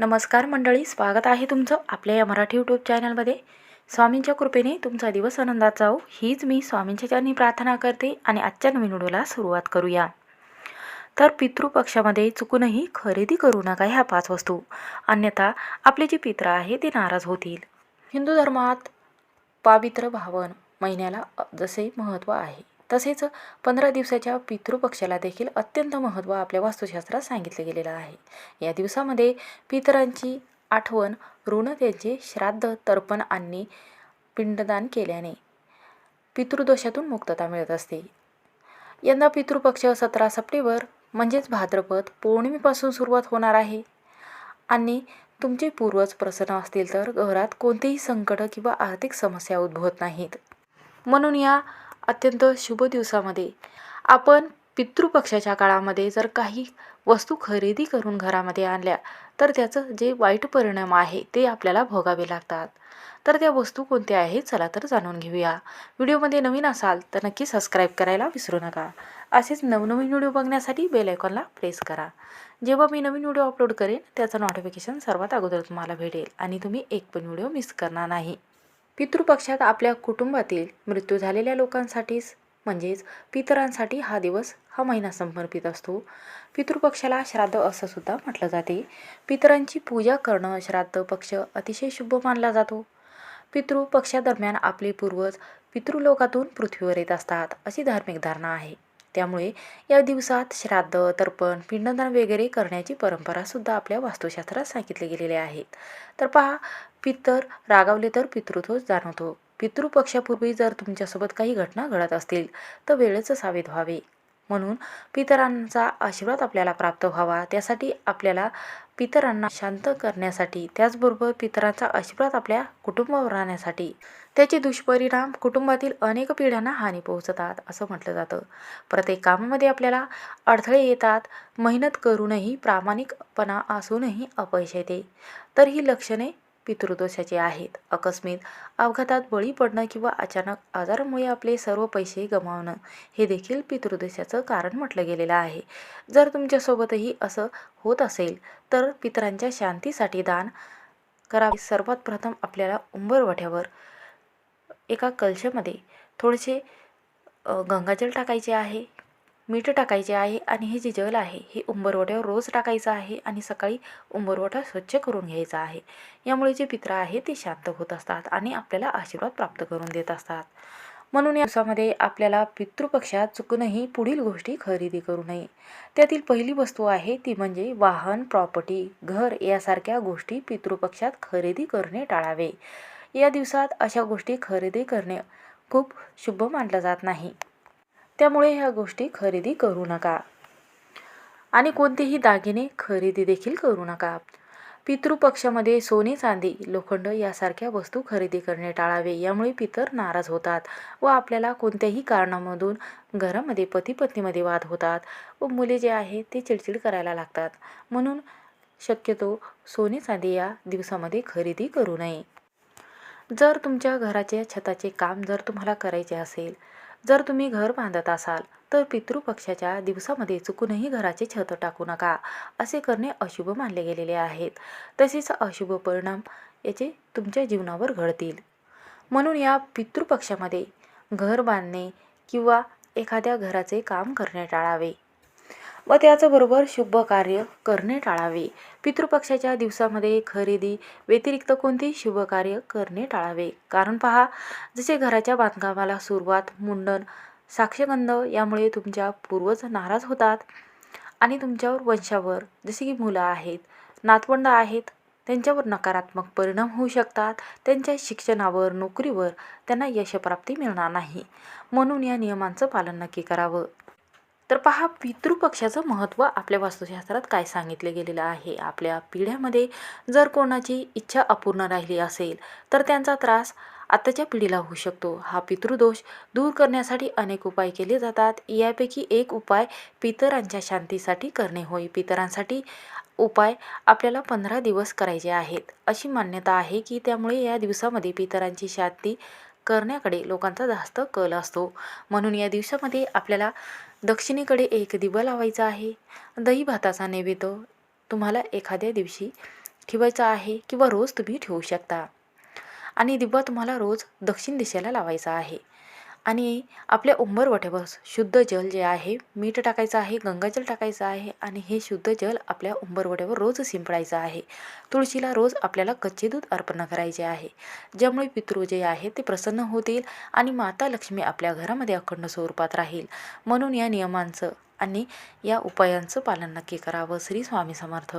नमस्कार मंडळी स्वागत आहे तुमचं आपल्या या मराठी यूट्यूब चॅनलमध्ये स्वामींच्या कृपेने तुमचा दिवस आनंदात जाओ हीच मी स्वामींच्या चरणी प्रार्थना करते आणि आजच्या नवीन व्हिडिओला सुरुवात करूया. तर पितृपक्षामध्ये चुकूनही खरेदी करू नका ह्या पाच वस्तू. अन्यथा आपले जे पित्र आहे ते नाराज होतील. हिंदू धर्मात पावित्र भावन महिन्याला जसे महत्त्व आहे. तसेच पंधरा दिवसाच्या पितृपक्षाला देखील अत्यंत महत्त्व आपल्या वास्तुशास्त्रात सांगितलं गेलेलं आहे. या दिवसामध्ये पितरांची आठवण ऋण त्यांचे श्राद्ध तर्पण आणि पिंडदान केल्याने पितृदोषातून मुक्तता मिळत असते. यंदा पितृपक्ष सतरा सप्टेंबर म्हणजेच भाद्रपद पौर्णिमेपासून सुरुवात होणार आहे. आणि तुमचे पूर्वज प्रसन्न असतील तर घरात कोणतेही संकट किंवा आर्थिक समस्या उद्भवत नाहीत. म्हणून या अत्यंत शुभ दिवसामध्ये. आपण पितृपक्षाच्या काळामध्ये जर काही वस्तू खरेदी करून घरामध्ये आणल्या तर त्याचं जे वाईट परिणाम आहे ते आपल्याला भोगावे लागतात. तर त्या वस्तू कोणत्या आहेत चला तर जाणून घेऊया. व्हिडिओमध्ये नवीन असाल तर नक्की सबस्क्राईब करायला विसरू नका. असेच नवनवीन व्हिडिओ बघण्यासाठी बेल आयकॉनला प्रेस करा. जेव्हा मी नवीन व्हिडिओ अपलोड करेन त्याचं नोटिफिकेशन सर्वात अगोदर तुम्हाला भेटेल आणि तुम्ही एक पण व्हिडिओ मिस करणार नाही. पितृपक्षात आपल्या कुटुंबातील मृत्यू झालेल्या लोकांसाठीच म्हणजेच पितरांसाठी हा दिवस हा महिना समर्पित असतो. पितृपक्षाला श्राद्ध असं सुद्धा म्हटलं जाते. पितरांची पूजा करणं श्राद्ध पक्ष अतिशय शुभ मानला जातो. पितृपक्षादरम्यान आपले पूर्वज पितृलोकातून पृथ्वीवर येत असतात अशी धार्मिक धारणा आहे. त्यामुळे या दिवसात श्राद्ध तर्पण पिंडदान वगैरे करण्याची परंपरासुद्धा आपल्या वास्तुशास्त्रात सांगितले गेलेले आहेत तर पहा पितर रागावले तर पितृत्वच जाणवतो. पितृपक्षापूर्वी जर तुमच्यासोबत काही घटना घडत असतील तर वेळेच सावेध व्हावे. म्हणून पितरांचा आशीर्वाद आपल्याला प्राप्त व्हावा. त्यासाठी आपल्याला पितरांना शांत करण्यासाठी त्याचबरोबर पितरांचा आशीर्वाद आपल्या कुटुंबावर राहण्यासाठी. त्याचे दुष्परिणाम कुटुंबातील अनेक पिढ्यांना हानी पोहोचतात असं म्हटलं जातं. प्रत्येक कामामध्ये आपल्याला अडथळे येतात मेहनत करूनही प्रामाणिकपणा असूनही अपयश येते. तर ही लक्षणे पितृदोषाची आहेत. अकस्मित अपघातात बळी पडणं किंवा अचानक आजारामुळे आपले सर्व पैसे गमावणं हे देखील पितृदोषाचं कारण म्हटलं गेलेलं आहे. जर तुमच्यासोबतही असं होत असेल तर पितरांच्या शांतीसाठी दान करावे. सर्वात प्रथम आपल्याला उंबरवठ्यावर एका कलशामध्ये थोडेसे गंगाजल टाकायचे आहे. मीठ टाकायचे आहे आणि हे जे जल आहे हे उंबरवट्यावर रोज टाकायचं आहे आणि सकाळी उंबरवटा स्वच्छ करून घ्यायचा आहे. यामुळे जे पित्र आहे ते शांत होत असतात आणि आपल्याला आशीर्वाद प्राप्त करून देत असतात. म्हणून या दिवसामध्ये आपल्याला पितृपक्षात चुकूनही पुढील गोष्टी खरेदी करू नये. त्यातील पहिली वस्तू आहे ती म्हणजे वाहन प्रॉपर्टी घर यासारख्या गोष्टी पितृपक्षात खरेदी करणे टाळावे. या दिवसात अशा गोष्टी खरेदी करणे खूप शुभ मानलं जात नाही. त्यामुळे ह्या गोष्टी खरेदी करू नका. आणि कोणतेही दागिने खरेदी देखील करू नका. पितृपक्षामध्ये सोने चांदी लोखंड यासारख्या वस्तू खरेदी करणे टाळावे. यामुळे पितर नाराज होतात व आपल्याला कोणत्याही कारणामधून घरामध्ये पती पत्नीमध्ये वाद होतात व मुले जे आहेत ते चिडचिड करायला लागतात. म्हणून शक्यतो सोने चांदी या दिवसामध्ये खरेदी करू नये. जर तुमच्या घराच्या छताचे काम जर तुम्हाला करायचे असेल जर तुम्ही घर बांधत असाल तर पितृपक्षाच्या दिवसामध्ये चुकूनही घराचे छत टाकू नका असे करणे अशुभ मानले गेलेले आहेत. तसेच अशुभ परिणाम याचे तुमच्या जीवनावर घडतील. म्हणून या पितृपक्षामध्ये घर बांधणे किंवा एखाद्या घराचे काम करणे टाळावे. व त्याचबरोबर शुभ कार्य करणे टाळावे. पितृपक्षाच्या दिवसामध्ये खरेदी व्यतिरिक्त कोणतेही शुभ कार्य करणे टाळावे? कारण पहा जसे घराच्या बांधकामाला सुरुवात मुंडन साक्षगंध यामुळे तुमच्या पूर्वज नाराज होतात आणि तुमच्यावर वंशावर जसे की मुलं आहेत नातवंड आहेत त्यांच्यावर नकारात्मक परिणाम होऊ शकतात. त्यांच्या शिक्षणावर नोकरीवर त्यांना यशप्राप्ती मिळणार नाही. म्हणून या नियमांचं पालन नक्की करावं. तर पहा पितृपक्षाचं महत्त्व आपल्या वास्तुशास्त्रात काय सांगितले गेलेलं आहे? आपल्या पिढ्यामध्ये जर कोणाची इच्छा अपूर्ण राहिली असेल तर त्यांचा त्रास आत्ताच्या पिढीला होऊ शकतो. हा पितृदोष दूर करण्यासाठी अनेक उपाय केले जातात. यापैकी एक उपाय पितरांच्या शांतीसाठी करणे. होय पितरांसाठी उपाय आपल्याला पंधरा दिवस करायचे आहेत. अशी मान्यता आहे की त्यामुळे या दिवसामध्ये पितरांची शांती करण्याकडे लोकांचा जास्त कल असतो. म्हणून या दिवसामध्ये आपल्याला दक्षिणेकडे एक दिवा लावायचा आहे. दही भाताचा नैवेद्य तुम्हाला एखाद्या दिवशी ठेवायचा आहे किंवा रोज तुम्ही ठेवू शकता. आणि दिवा तुम्हाला रोज दक्षिण दिशेला लावायचा आहे. आणि आपल्या उंबरवट्यावर शुद्ध जल जे आहे मीठ टाकायचं आहे गंगाजल टाकायचं आहे आणि हे शुद्ध जल आपल्या उंबरवट्यावर रोज शिंपडायचं आहे. तुळशीला रोज आपल्याला कच्चे दूध अर्पण करायचे आहे. ज्यामुळे पितृ जे आहे ते प्रसन्न होतील आणि माता लक्ष्मी आपल्या घरामध्ये अखंड स्वरूपात राहील. म्हणून या नियमांचं आणि या उपायांचं पालन नक्की करावं. श्री स्वामी समर्थ.